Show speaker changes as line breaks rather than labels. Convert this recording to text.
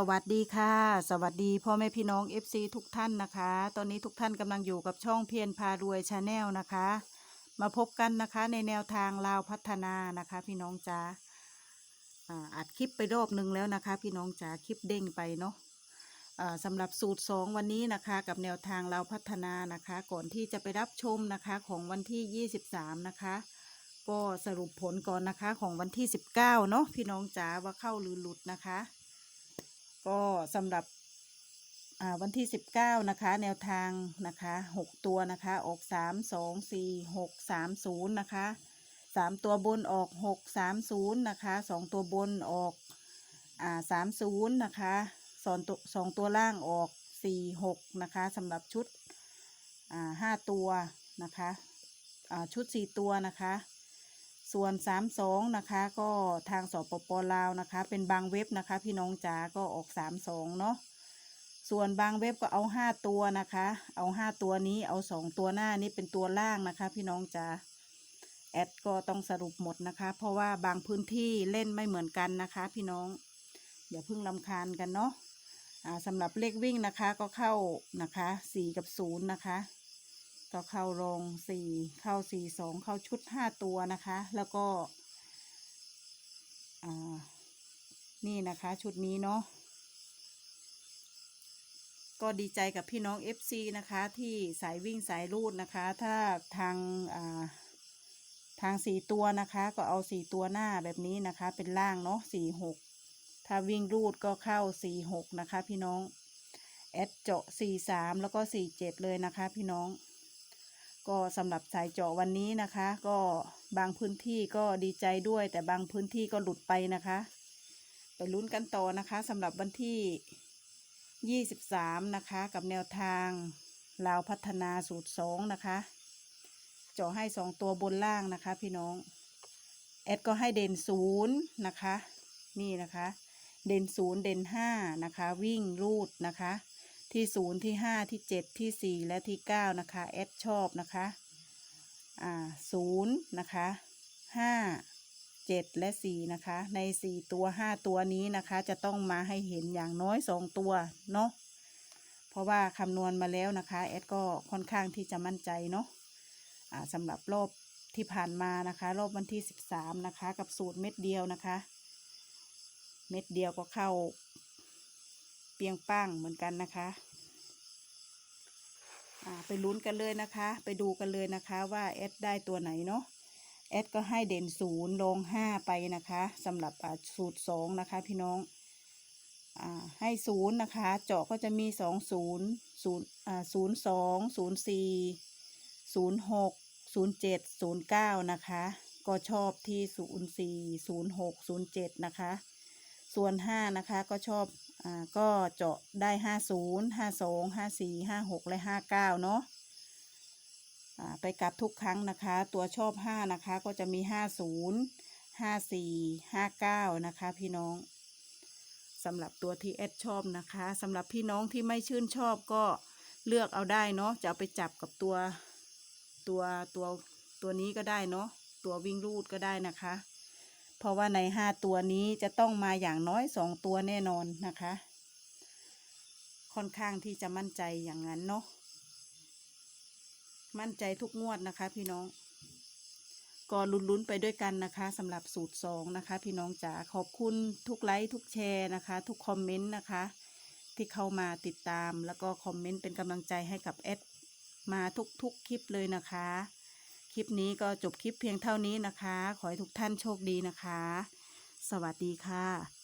สวัสดีค่ะ สวัสดีพ่อแม่พี่น้อง FC ทุกท่านนะคะ ตอนนี้ทุกท่านกำลังอยู่กับช่องเพียรพารวยชาแนลนะคะ มาพบกันนะคะในแนวทางลาวพัฒนานะคะ พี่น้องจ๋าอัดคลิปไปรอบหนึ่งแล้วนะคะ พี่น้องจ๋าคลิปเด้งไปเนาะสำหรับสูตร 2 วันนี้นะคะกับแนวทางลาวพัฒนานะคะ ก่อนที่จะไปรับชมนะคะของวันที่ 23 นะคะ ก็สรุปผลก่อนนะคะของวันที่ 19เนาะพี่น้องจ๋าว่าเข้าหรือหลุดนะคะ ก็สำหรับวันที่ 19 นะคะ แนวทางนะคะ 6 ตัวนะคะ ออก 3 2 4 6 3 0 นะคะ 3 ตัวบนออก 6 3 0 นะคะ 2 ตัวบนออกอ่า3 0 นะคะสองตัวสองตัวล่างออก 4 6 นะคะสำหรับชุดอ่า5ตัวนะคะอ่าชุด 4 ตัวนะคะ ส่วน 32 นะคะ ก็ทางสปปลาวนะคะ เป็นบางเว็บนะคะ พี่น้องจ๋าก็ออก 32 เนาะส่วนบางเว็บก็เอา 5 ตัวนะคะ เอา 5 ตัวนี้เอา 2 ตัวหน้านี้เป็นตัวล่างนะคะ พี่น้องจ๋าแอดก็ต้องสรุปหมดนะคะ เพราะว่าบางพื้นที่เล่นไม่เหมือนกันนะคะ พี่น้องอย่าเพิ่งลำคาญกันเนาะสำหรับเลขวิ่งนะคะก็เข้านะคะ 4 กับ 0 นะคะ ก็เข้ารองสี่เข้าสี่สองเข้าชุดห้าตัวนะคะ แล้วก็นี่นะคะชุดนี้เนาะก็ดีใจกับพี่น้อง FC นะคะ ที่สายวิ่งสายรูดนะคะ ถ้าทางาทางสี่ตัวนะคะ ก็เอาสี่ตัวหน้าแบบนี้นะคะ เป็นล่างเนาะสี่หกถ้าวิ่งรูดก็เข้าสี่หกนะคะ พี่น้องแอดเจาะสี่สามแล้วก็สี่เจ็ดเลยนะคะ พี่น้อง ก็สำหรับสายเจาะวันนี้นะคะ ก็บางพื้นที่ก็ดีใจด้วย แต่บางพื้นที่ก็หลุดไปนะคะ ไปลุ้นกันต่อนะคะสำหรับวันที่ 23 นะคะ กับแนวทางลาวพัฒนาสูตร 2 นะคะ เจาะให้ 2 ตัวบนล่างนะคะ พี่น้อง แอดก็ให้เด่นศูนย์นะคะ นี่นะคะ เด่นศูนย์เด่นห้านะคะ วิ่งรูดนะคะ ที่ศูนย์ที่ห้าที่เจ็ดที่สี่และที่เก้านะคะแอดชอบนะคะอ่าศูนย์นะคะห้าเจ็ดและสี่นะคะ ในสี่ตัวห้าตัวนี้นะคะ จะต้องมาให้เห็นอย่างน้อยสองตัวเนาะเพราะว่าคำนวณมาแล้วนะคะแอดก็ค่อนข้างที่จะมั่นใจเนาะอ่าสำหรับรอบที่ผ่านมานะคะ รอบวันที่สิบสามนะคะ กับสูตรเม็ดเดียวนะคะ เม็ดเดียวก็เข้า เปียงป้างเหมือนกันนะคะไปลุ้นกันเลยนะคะ ไปดูกันเลยนะคะว่าแอดได้ตัวไหนเนาะแอดก็ให้เด่นศูนย์ลงห้าไปนะคะสำหรับสูตรสองนะคะพี่น้องอให้ศูนย์นะคะ เจาะก็จะมีสองศูนย์ศูนย์ศูนย์สองศูนย์สี่ศูนย์หกศูนย์เจ็ดศูนย์เก้านะคะ ก็ชอบที่ศูนย์สี่ศูนย์หกศูนย์เจ็ดนะคะ ส่วนห้านะคะ ก็ชอบอ่าก็เจาะได้ห้าศูนย์ห้าสองห้าสี่ห้าหกและห้าเก้าเนาะอ่าไปกลับทุกครั้งนะคะ ตัวชอบห้านะคะ ก็จะมีห้าศูนย์ห้าสี่ห้าเก้านะคะ พี่น้องสำหรับตัวที่แอดชอบนะคะสำหรับพี่น้องที่ไม่ชื่นชอบก็เลือกเอาได้เนาะจะเอาไปจับกับตัวตัวตัวตัวนี้ก็ได้เนาะตัววิ่งรูดก็ได้นะคะ เพราะว่าในห้าตัวนี้จะต้องมาอย่างน้อยสองตัวแน่นอนนะคะ ค่อนข้างที่จะมั่นใจอย่างนั้นเนาะมั่นใจทุกงวดนะคะ พี่น้องก็ลุ้นๆไปด้วยกันนะคะสำหรับสูตรสองนะคะ พี่น้องจ๋าขอบคุณทุกไลค์ทุกแชร์นะคะ ทุกคอมเมนต์นะคะ ที่เข้ามาติดตามแล้วก็คอมเมนต์เป็นกำลังใจให้กับแอดมาทุกๆคลิปเลยนะคะ คลิปนี้ก็จบคลิปเพียงเท่านี้นะคะ ขอให้ทุกท่านโชคดีนะคะ สวัสดีค่ะ